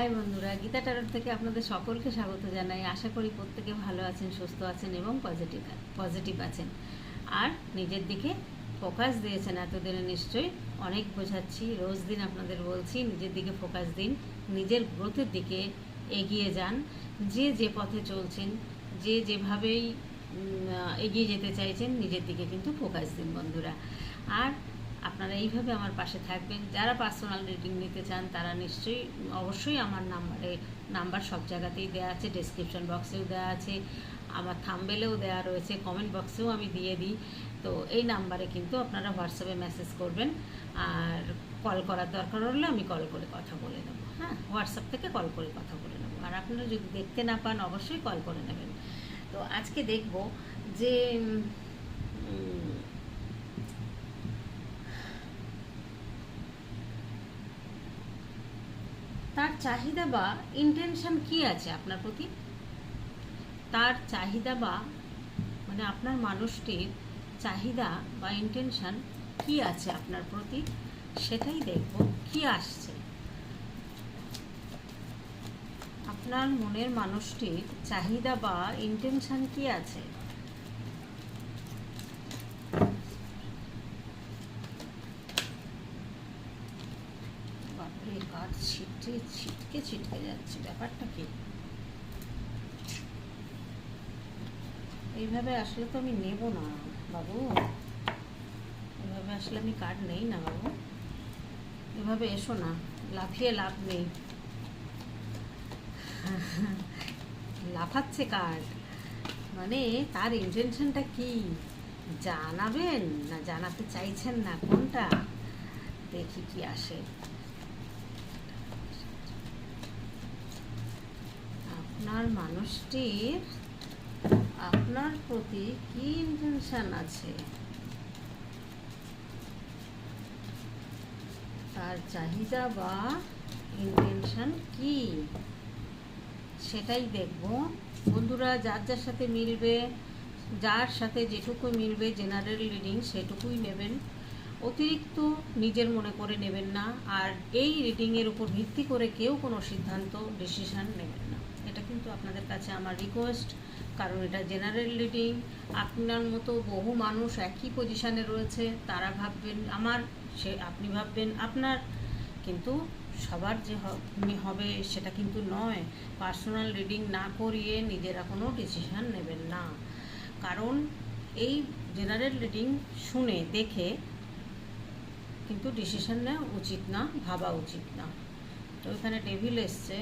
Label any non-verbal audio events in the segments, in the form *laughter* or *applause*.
High বন্ধুরা, গীতা টারোর থেকে আপনাদের সকলকে স্বাগত জানাই। আশা করি প্রত্যেকে ভালো আছেন, সুস্থ আছেন এবং পজিটিভ পজিটিভ আছেন। আর নিজের দিকে ফোকাস দিয়েছেন এতদিনে নিশ্চয়ই। অনেক বোঝাচ্ছি, রোজ দিন আপনাদের বলছি, নিজের দিকে ফোকাস দিন, নিজের গ্রোথের দিকে এগিয়ে যান। যে যে পথে চলছেন, যে যেভাবেই এগিয়ে যেতে চাইছেন, নিজের দিকে কিন্তু ফোকাস দিন বন্ধুরা। আর আপনারা এইভাবে আমার পাশে থাকবেন। যারা পার্সোনাল রিডিং নিতে চান, তারা নিশ্চয়ই, অবশ্যই আমার নাম্বারে নাম্বার সব জায়গাতেই দেওয়া আছে। ডেসক্রিপশন বক্সেও দেওয়া আছে। আমার থাম্বেলেও দেওয়া রয়েছে। কমেন্ট বক্সেও আমি দিয়ে দিই। তো এই নাম্বারে কিন্তু আপনারা হোয়াটসঅ্যাপে মেসেজ করবেন। আর কল করার দরকার হলে আমি কল করে কথা বলে নেব। হ্যাঁ হোয়াটসঅ্যাপ থেকে কল করে কথা বলে নেব। আর আপনারা যদি দেখতে না পান, অবশ্যই কল করে নেবেন। তো আজকে দেখব যে তার চাহিদা বা ইন্টেনশন কি আছে আপনার প্রতি? তার চাহিদা বা মানে আপনার মানুষটির চাহিদা বা ইন্টেনশন কি আছে আপনার প্রতি? সেটাই দেখব, কি আসছে? আপনার মনের মানুষটির চাহিদা বা ইন্টেনশন কি আছে? ছিটকে ছিটকে যাচ্ছে? ব্যাপারটা কি? এইভাবে আসলে তো আমি নেব না, বাবু। এভাবে আসলে আমি কার্ড নেই না, বাবু। এভাবে এসো না, লাফিয়ে লাভ নেই। লাফাচ্ছে কার্ড মানে তার ইন্টেনশনটা কি? জানাবেন না জানাতে চাইছেন না, কোনটা? দেখি কি আসে। আপনার মানুষটির আপনার প্রতি কি ইন্টেনশন আছে? তার চাহিদা বা ইন্টেনশন কি? সেটাই দেখব। বন্ধুরা, যার যার সাথে মিলবে, যার সাথে যেটুকু মিলবে জেনারেল রিডিং সেটুকুই নেবেন। অতিরিক্ত নিজের মনে করে নেবেন না। আর এই রিডিংয়ের উপর ভিত্তি করে কেউ কোনো সিদ্ধান্ত ডিসিশান নেবেন না। কিন্তু আপনাদের কাছে আমার রিকোয়েস্ট কারণ এটা জেনারেল রিডিং আপনার মতো বহু মানুষ একই পজিশানে রয়েছে, তারা ভাববেন, আমার সে আপনি ভাববেন আপনার, কিন্তু সবার যে হবে সেটা কিন্তু নয়। পার্সোনাল রিডিং না করিয়ে নিজেরা কোনো ডিসিশান নেবেন না। কারণ এই জেনারেল রিডিং শুনে, দেখে কিন্তু ডিসিশান নেওয়া উচিত না, ভাবা উচিত না। তো এখানে টেবিল এসছে।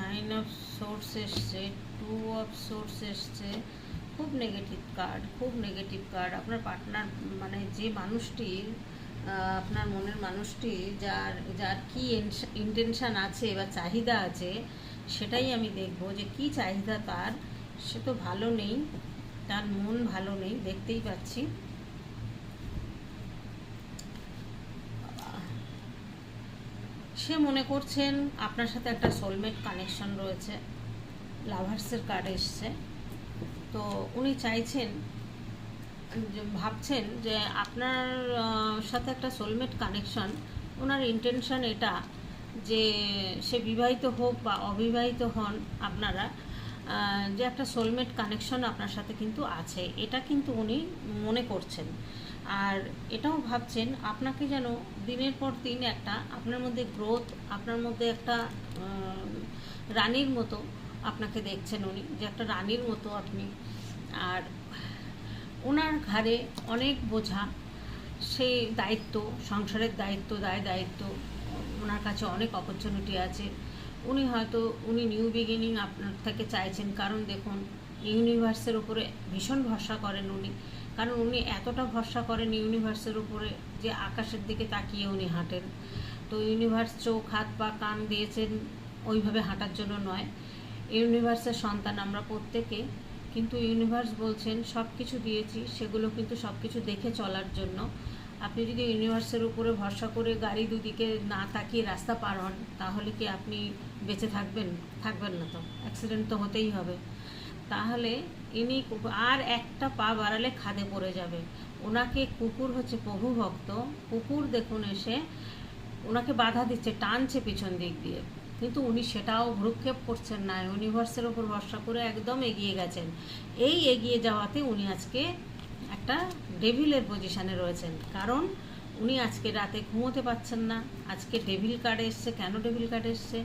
নাইন অফ সোর্স এসছে টু অফ সোর্স এসছে। খুব নেগেটিভ কার্ড খুব নেগেটিভ কার্ড আপনার পার্টনার মানে যে মানুষটির আপনার মনের মানুষটি, যার যার কি ইন্টেনশন আছে বা চাহিদা আছে, সেটাই আমি দেখব যে কি চাহিদা তার। সে তো ভালো নেই, তার মন ভালো নেই, দেখতেই পাচ্ছি। সে মনে করছেন আপনার সাথে একটা সোলমেট কানেকশন রয়েছে লাভার্সের কার্ড এসছে। তো উনি চাইছেন ভাবছেন যে আপনার সাথে একটা সোলমেট কানেকশন ওনার ইন্টেনশন এটা যে সে বিবাহিত হোক বা অবিবাহিত হন আপনারা যে একটা সোলমেট কানেকশন আপনার সাথে কিন্তু আছে। এটা কিন্তু উনি মনে করছেন। আর এটাও ভাবছেন, আপনাকে যেন দিনের পর দিন একটা আপনার মধ্যে গ্রোথ আপনার মধ্যে একটা রানীর মতো আপনাকে দেখছেন উনি, যে একটা রানীর মতো আপনি। আর ওনার ঘাড়ে অনেক বোঝা, সেই দায়িত্ব, সংসারের দায়িত্ব, দায় দায়িত্ব, ওনার কাছে অনেক অপরচুনিটি আছে। উনি হয়তো, উনি নিউ বিগিনিং আপনার থেকে চাইছেন, কারণ দেখুন ইউনিভার্সের উপরে ভীষণ ভরসা করেন উনি। কারণ উনি এতটা ভরসা করেন ইউনিভার্সের উপরে যে আকাশের দিকে তাকিয়ে উনি হাঁটেন। তো ইউনিভার্স চোখ, হাত পা, কান দিয়েছেন ওইভাবে হাঁটার জন্য নয়। ইউনিভার্সের সন্তান আমরা প্রত্যেকে, কিন্তু ইউনিভার্স বলছেন সব কিছু দিয়েছি, সেগুলো কিন্তু সব কিছু দেখে চলার জন্য। আপনি যদি ইউনিভার্সের উপরে ভরসা করে গাড়ি দুদিকে না তাকিয়ে রাস্তা পার হন, তাহলে কি আপনি বেঁচে থাকবেন? থাকবেন না তো। অ্যাক্সিডেন্ট তো হতেই হবে। তাহলে ইনি আর একটা পা বাড়ালে খাদে পড়ে যাবে। ওনাকে কুকুর হচ্ছে প্রভু ভক্ত। কুকুর দেখুন এসে ওনাকে বাধা দিচ্ছে, টানছে পিছন দিক দিয়ে। কিন্তু উনি সেটাও ভ্রুক্ষেপ করছেন না। ইউনিভার্সের ওপর ভরসা করে একদম এগিয়ে গেছেন। এই এগিয়ে যাওয়াতে উনি আজকে একটা ডেভিলের পজিশানে রয়েছেন। কারণ উনি আজকে রাতে ঘুমোতে পারছেন না। আজকে ডেভিল কার্ড এসছে। কেন ডেভিল কার্ড এসছে?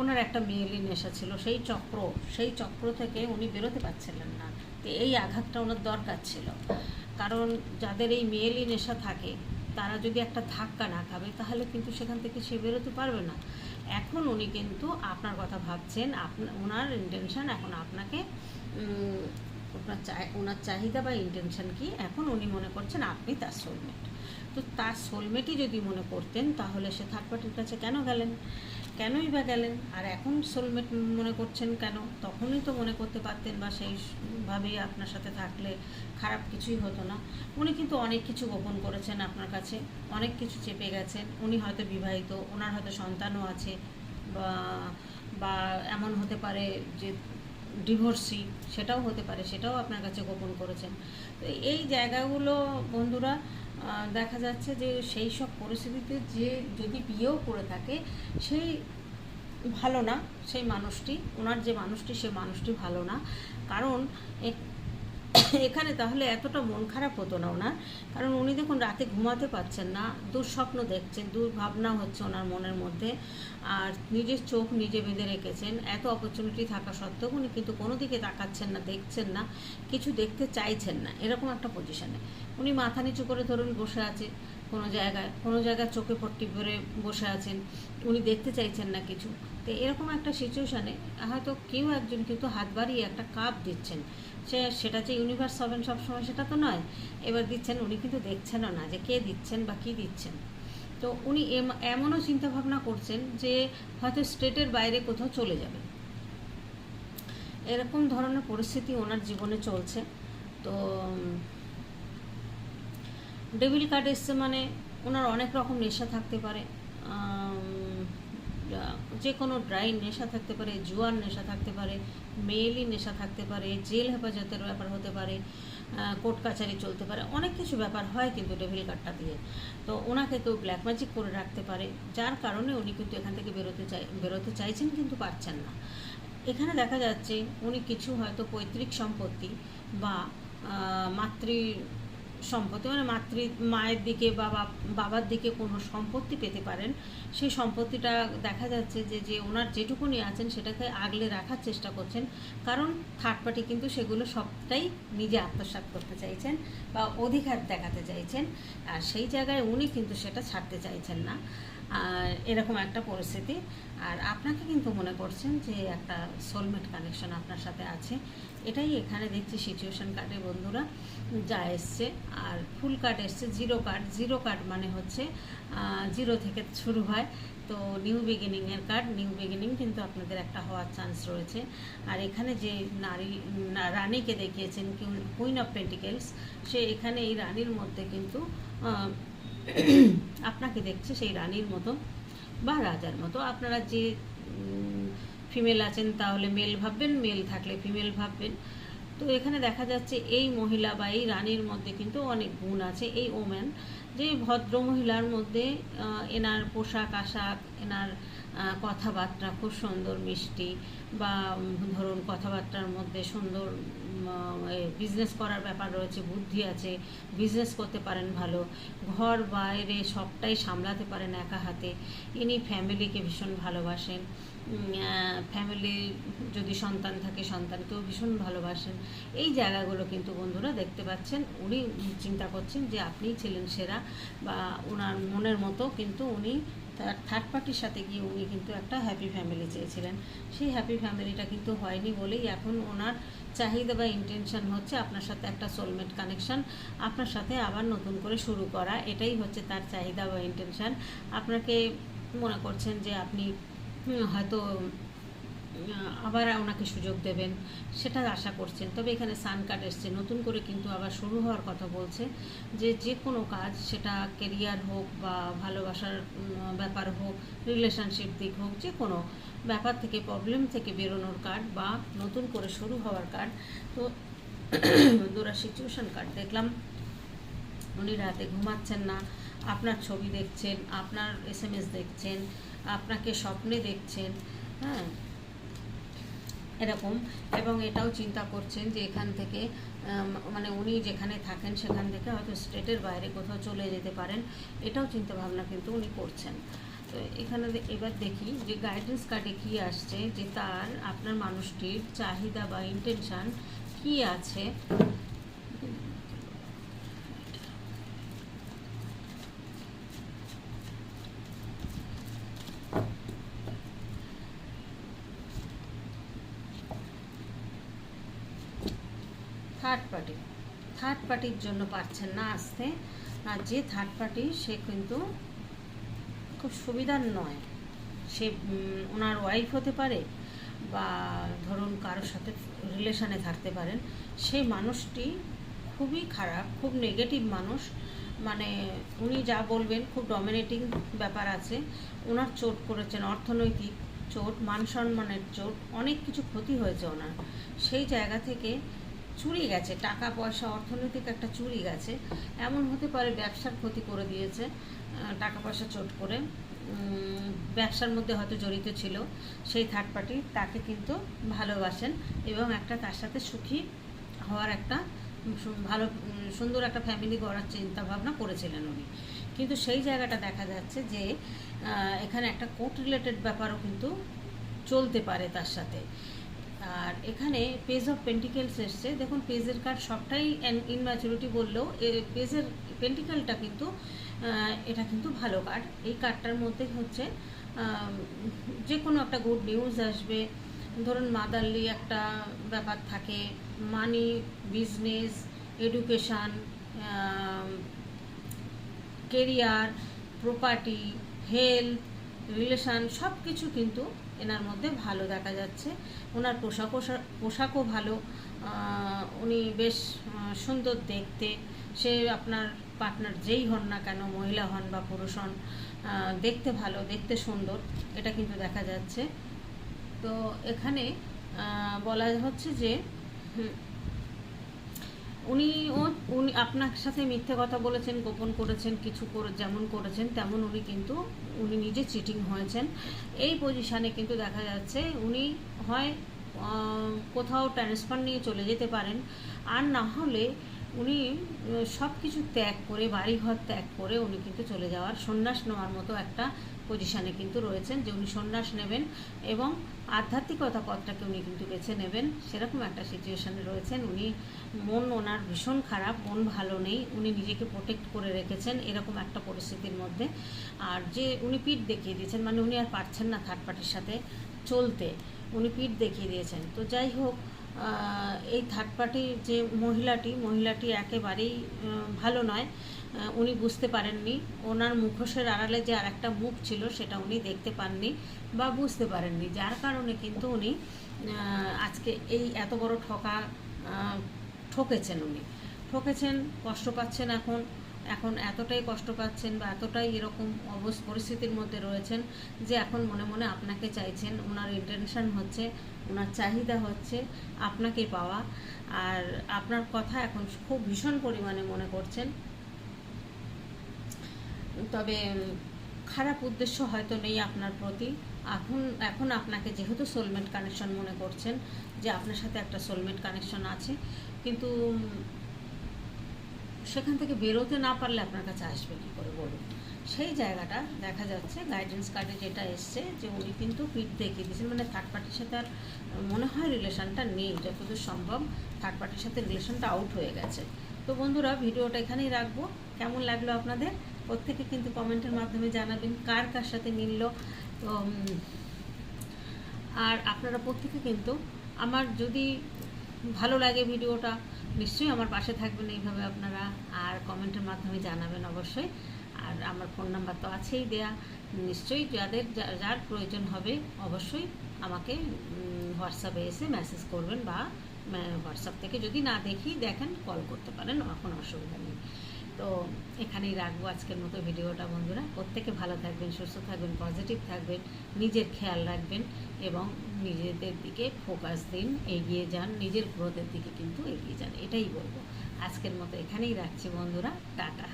ওনার একটা মেয়েলি নেশা ছিল, সেই চক্র সেই চক্র থেকে উনি বেরোতে পারছিলেন না। তো এই আঘাতটা ওনার দরকার ছিল। কারণ যাদের এই মেয়েলি নেশা থাকে, তারা যদি একটা ধাক্কা না খাবে, তাহলে কিন্তু সেখান থেকে সে বেরোতে পারবে না। এখন উনি কিন্তু আপনার কথা ভাবছেন আপনার ওনার ইন্টেনশন এখন আপনাকে ওনার চাই, ওনার চাহিদা বা ইন্টেনশন কি? এখন উনি মনে করছেন আপনি তার সোলমেট তো তার সোলমেটই যদি মনে করতেন, তাহলে সে থার্ড পার্টির কাছে কেন গেলেন? কেনই বা গেলেন? আর এখন সোলমেট মনে করছেন কেন? তখনই তো মনে করতে পারতেন বা সেইভাবেই আপনার সাথে থাকলে খারাপ কিছুই হতো না। উনি কিন্তু অনেক কিছু গোপন করেছেন আপনার কাছে, অনেক কিছু চেপে গেছেন। উনি হয়তো বিবাহিত, ওনার হয়তো সন্তানও আছে বা বা এমন হতে পারে যে ডিভোর্সি সেটাও হতে পারে, সেটাও আপনার কাছে গোপন করেছেন। তো এই জায়গাগুলো বন্ধুরা দেখা যাচ্ছে যে সেই সব পরিস্থিতিতে যে যদি বিয়েও করে থাকে, সেই ভালো না, সেই মানুষটি, ওনার যে মানুষটি, সে মানুষটি ভালো না। কারণ এখানে তাহলে এতটা মন খারাপ হতো না ওনার। কারণ উনি দেখুন রাতে ঘুমাতে পারছেন না, দুঃস্বপ্ন দেখছেন, দুর্ভাবনা হচ্ছে ওনার মনের মধ্যে। আর নিজের চোখ নিজে বেঁধে রেখেছেন, এত অপরচুনিটি থাকা সত্ত্বেও উনি কিন্তু কোনো দিকে তাকাচ্ছেন না, দেখছেন না, কিছু দেখতে চাইছেন না, এরকম একটা পজিশনে উনি মাথা নিচু করে ধরুন বসে আছে কোনো জায়গায় কোনো জায়গায় চোখে পট্টি করে বসে আছেন, উনি দেখতে চাইছেন না কিছু। তো এরকম একটা সিচুয়েশানে হয়তো কেউ একজন কিন্তু হাত বাড়িয়ে একটা কাপ দিচ্ছেন। সে সেটা যে ইউনিভার্স হবেন সবসময় সেটা তো নয়। এবার দিচ্ছেন, উনি কিন্তু দেখছেনও না যে কে দিচ্ছেন বা কী দিচ্ছেন। তো উনি এম- এমনও চিন্তা ভাবনা করছেন যে হয়তো স্টেটের বাইরে কোথাও চলে যাবেন এরকম ধরনের পরিস্থিতি ওনার জীবনে চলছে। তো ডেবিল কার্ড এসছে মানে ওনার অনেক রকম নেশা থাকতে পারে। যে কোনো ড্রাই নেশা থাকতে পারে, জুয়ার নেশা থাকতে পারে, মেয়েলি নেশা থাকতে পারে, জেল হেফাজতের ব্যাপার হতে পারে কোর্ট কাছারি চলতে পারে, অনেক কিছু ব্যাপার হয় কিন্তু ডেভিল কার্ডটা দিয়ে। তো ওনাকে কেউ ব্ল্যাক ম্যাজিক করে রাখতে পারে, যার কারণে উনি কিন্তু এখান থেকে বেরোতে চাই, বেরোতে চাইছেন কিন্তু পারছেন না। এখানে দেখা যাচ্ছে উনি কিছু হয়তো পৈতৃক সম্পত্তি বা মাতৃ সম্পত্তি মানে মাতৃ, মায়ের দিকে বা বাবার দিকে কোনো সম্পত্তি পেতে পারেন, সেই সম্পত্তিটা দেখা যাচ্ছে যে যে ওনার যেটুকুনি আছেন সেটাকে আগলে রাখার চেষ্টা করছেন। কারণ থার্ড পার্টি কিন্তু সেগুলো সবটাই নিজে আত্মসাত করতে চাইছেন বা অধিকার দেখাতে চাইছেন, আর সেই জায়গায় উনি কিন্তু সেটা ছাড়তে চাইছেন না। এরকম একটা পরিস্থিতি। আর আপনাকে কিন্তু মনে করছেন যে একটা সোলমেট কানেকশন আপনার সাথে আছে। এটাই এখানে দেখছি সিচুয়েশন কার্ডে বন্ধুরা যা এসছে। আর ফুল কার্ড এসছে জিরো কার্ড জিরো কার্ড মানে হচ্ছে জিরো থেকে শুরু হয়। তো নিউ বিগিনিংয়ের কার্ড নিউ বিগিনিং কিন্তু আপনাদের একটা হওয়ার চান্স রয়েছে। আর এখানে যে নারী রানীকে দেখিয়েছেন কুইন অফ পেন্টিকেলস সে এখানে এই রানীর মধ্যে কিন্তু *coughs* আপনাকে দেখছে সেই রানীর মতো বা রাজার মতো। আপনারা যে ফিমেল আছেন তাহলে মেল ভাববেন মেল থাকলে ফিমেল ভাববেন। তো এখানে দেখা যাচ্ছে এই মহিলা বা এই রানীর মধ্যে কিন্তু অনেক গুণ আছে। এই ওম্যান যে ভদ্র মহিলার মধ্যে এনার পোশাক আশাক, এনার কথাবার্তা খুব সুন্দর মিষ্টি বা ধরুন কথাবার্তার মধ্যে সুন্দর বিজনেস করার ব্যাপার রয়েছে, বুদ্ধি আছে বিজনেস করতে পারেন ভালো। ঘর, বাইরে সবটাই সামলাতে পারেন একা হাতে। ইনি ফ্যামিলিকে ভীষণ ভালোবাসেন। ফ্যামিলি যদি সন্তান থাকে, সন্তানকেও ভীষণ ভালোবাসেন। এই জায়গাগুলো কিন্তু বন্ধুরা দেখতে পাচ্ছেন। উনি চিন্তা করছেন যে আপনিই ছিলেন সেরা বা ওনার মনের মতো কিন্তু উনি তার থার্ড পার্টির সাথে গিয়ে উনি কিন্তু একটা হ্যাপি ফ্যামিলি চেয়েছিলেন। সেই হ্যাপি ফ্যামিলিটা কিন্তু হয়নি বলেই এখন ওনার চাহিদা বা ইন্টেনশন হচ্ছে আপনার সাথে একটা সোলমেট কানেকশন আপনার সাথে আবার নতুন করে শুরু করা, এটাই হচ্ছে তার চাহিদা বা ইন্টেনশন আপনাকে মনে করছেন যে আপনি হয়তো আবার ওনাকে সুযোগ দেবেন, সেটা আশা করছেন। তবে এখানে সান কার্ড এসছে, নতুন করে কিন্তু আবার শুরু হওয়ার কথা বলছে যে যে কোনো কাজ, সেটা কেরিয়ার হোক বা ভালোবাসার ব্যাপার হোক রিলেশনশিপ দিক হোক, যে কোনো ব্যাপার থেকে প্রবলেম থেকে বেরোনোর কার্ড বা নতুন করে শুরু হওয়ার কার্ড। তো বন্ধুরা সিচুয়েশন কার্ড দেখলাম, উনি রাতে ঘুমাচ্ছেন না, আপনার ছবি দেখছেন, আপনার এস দেখছেন, আপনাকে স্বপ্নে দেখছেন হ্যাঁ। এরকম, এবং এটাও চিন্তা করছেন যে এখান থেকে মানে উনি যেখানে থাকেন সেখান থেকে হয়তো স্টেটের বাইরে কোথাও চলে যেতে পারেন, এটাও চিন্তা ভাবনা কিন্তু উনি করছেন। তো এখানে এবার দেখি যে গাইডেন্স কার্ডে কি আসছে, যে তার, আপনার মানুষটির চাহিদা বা ইন্টেনশান কি আছে থার্ড পার্টি থার্ড পার্টির জন্য পারছেন না আসতে, আর যে থার্ড পার্টি সে কিন্তু খুব সুবিধার নয়। সে ওনার ওয়াইফ হতে পারে বা ধরুন কারোর সাথে রিলেশানে থাকতে পারেন, সেই মানুষটি খুবই খারাপ, খুব নেগেটিভ মানুষ। মানে উনি যা বলবেন, খুব ডমিনেটিং ব্যাপার আছে। ওনার চোট করেছেন, অর্থনৈতিক চোট, মান সম্মানের চোট, অনেক কিছু ক্ষতি হয়েছে ওনার। সেই জায়গা থেকে চুরি গেছে, টাকা পয়সা, অর্থনৈতিক একটা চুরি গেছে। এমন হতে পারে ব্যবসার ক্ষতি করে দিয়েছে টাকা পয়সা চোট করে। ব্যবসার মধ্যে হয়তো জড়িত ছিল সেই থার্ড পার্টি তাকে কিন্তু ভালোবাসেন এবং একটা তার সাথে সুখী হওয়ার একটা ভালো সুন্দর একটা ফ্যামিলি গড়ার চিন্তা ভাবনা করেছিলেন উনি। কিন্তু সেই জায়গাটা দেখা যাচ্ছে যে এখানে একটা কোর্ট রিলেটেড ব্যাপারও কিন্তু চলতে পারে তার সাথে। আর এখানে পেজ অফ পেন্টিকেলস এসছে। দেখুন পেজের কার্ড সবটাই ইনম্যাচুরিটি বললেও পেজের পেন্টিকেলটা কিন্তু এটা কিন্তু ভালো কার্ড এই কার্ডটার মধ্যে হচ্ছে যে কোনো একটা গুড নিউজ আসবে। ধরুন মাদারলি একটা ব্যাপার থাকে money business education career property health relation সব কিছু কিন্তু এনার মধ্যে ভালো দেখা যাচ্ছে। ওনার পোশাক পোশাকও ভালো। উনি বেশ সুন্দর দেখতে। সে আপনার পার্টনার যেই হন না কেন, মহিলা হন বা পুরুষ হন দেখতে ভালো, দেখতে সুন্দর, এটা কিন্তু দেখা যাচ্ছে। তো এখানে বলা হচ্ছে যে উনি, ও, উনি আপনার সাথে মিথ্যে কথা বলেছেন, গোপন করেছেন, কিছু করে, যেমন করেছেন, তেমন উনি কিন্তু উনি নিজে চিটিং হয়েছেন। এই পজিশানে কিন্তু দেখা যাচ্ছে উনি হয় কোথাও ট্রান্সফার নিয়ে চলে যেতে পারেন। আর না হলে উনি সব কিছু ত্যাগ করে, বাড়িঘর ত্যাগ করে উনি কিন্তু চলে যাওয়ার সন্ন্যাস নেওয়ার মতো একটা পজিশানে কিন্তু রয়েছেন যে উনি সন্ন্যাস নেবেন এবং আধ্যাত্মিকতা পথটাকে উনি কিন্তু বেছে নেবেন। সেরকম একটা সিচুয়েশানে রয়েছেন। উনি মন ওনার ভীষণ খারাপ, মন ভালো নেই, উনি নিজেকে প্রোটেক্ট করে রেখেছেন এরকম একটা পরিস্থিতির মধ্যে। আর যে উনি পিঠ দেখিয়ে দিয়েছেন মানে উনি আর পারছেন না থার্ড পার্টির সাথে চলতে, উনি পিঠ দেখিয়ে দিয়েছেন। তো যাই হোক এই থার্ড পার্টির যে মহিলাটি মহিলাটি একেবারেই ভালো নয়। উনি বুঝতে পারেননি। ওনার মুখোশের আড়ালে যে আর একটা মুখ ছিল, সেটা উনি দেখতে পাননি বা বুঝতে পারেননি। যার কারণে কিন্তু উনি আজকে এই এত বড় ঠকা ঠকেছেন উনি। ঠকেছেন, কষ্ট পাচ্ছেন এখন। এখন এতটাই কষ্ট পাচ্ছেন বা এতটাই এরকম অবস পরিস্থিতির মধ্যে রয়েছেন যে এখন মনে মনে আপনাকে চাইছেন, ওনার ইন্টেনশন হচ্ছে, ওনার চাহিদা হচ্ছে আপনাকে পাওয়া। আর আপনার কথা এখন খুব ভীষণ পরিমাণে মনে করছেন তবে খারাপ উদ্দেশ্য হয়তো নেই আপনার প্রতি। এখন এখন আপনাকে যেহেতু সোলমেট কানেকশন মনে করছেন, যে আপনার সাথে একটা সোলমেট কানেকশন আছে, কিন্তু সেখান থেকে বেরোতে না পারলে আপনার কাছে আসবে কী করে বলুন? সেই জায়গাটা দেখা যাচ্ছে গাইডেন্স কার্ডে যেটা এসছে যে উনি কিন্তু পিঠ দেখিয়ে দিয়েছেন মানে থার্ড পার্টির সাথে আর মনে হয় রিলেশনটা নেই, যতদূর সম্ভব থার্ড পার্টির সাথে রিলেশনটা আউট হয়ে গেছে। তো বন্ধুরা, ভিডিওটা এখানেই রাখব। কেমন লাগল আপনাদের? প্রত্যেকে কিন্তু কমেন্টের মাধ্যমে জানাবেন কার কার সাথে মিলল তো আর আপনারা প্রত্যেকে কিন্তু আমার যদি ভালো লাগে ভিডিওটা নিশ্চয়ই আমার পাশে থাকবেন এইভাবে আপনারা, আর কমেন্টের মাধ্যমে জানাবেন অবশ্যই। আর আমার ফোন নাম্বার তো আছেই দেয়া। নিশ্চয়ই যাদের যার প্রয়োজন হবে অবশ্যই আমাকে হোয়াটসঅ্যাপে এসে মেসেজ করবেন বা হোয়াটসঅ্যাপ থেকে যদি না দেখি, দেখেন কল করতে পারেন, কোনো অসুবিধা নেই। তো এখানেই রাখব আজকের মতো ভিডিওটা, বন্ধুরা। প্রত্যেকে ভালো থাকবেন, সুস্থ থাকবেন পজিটিভ থাকবেন, নিজের খেয়াল রাখবেন এবং নিজেদের দিকে ফোকাস দিন, এগিয়ে যান, নিজের গ্রোথের দিকে কিন্তু এগিয়ে যান, এটাই বলব। আজকের মতো এখানেই রাখছি, বন্ধুরা। টাটা।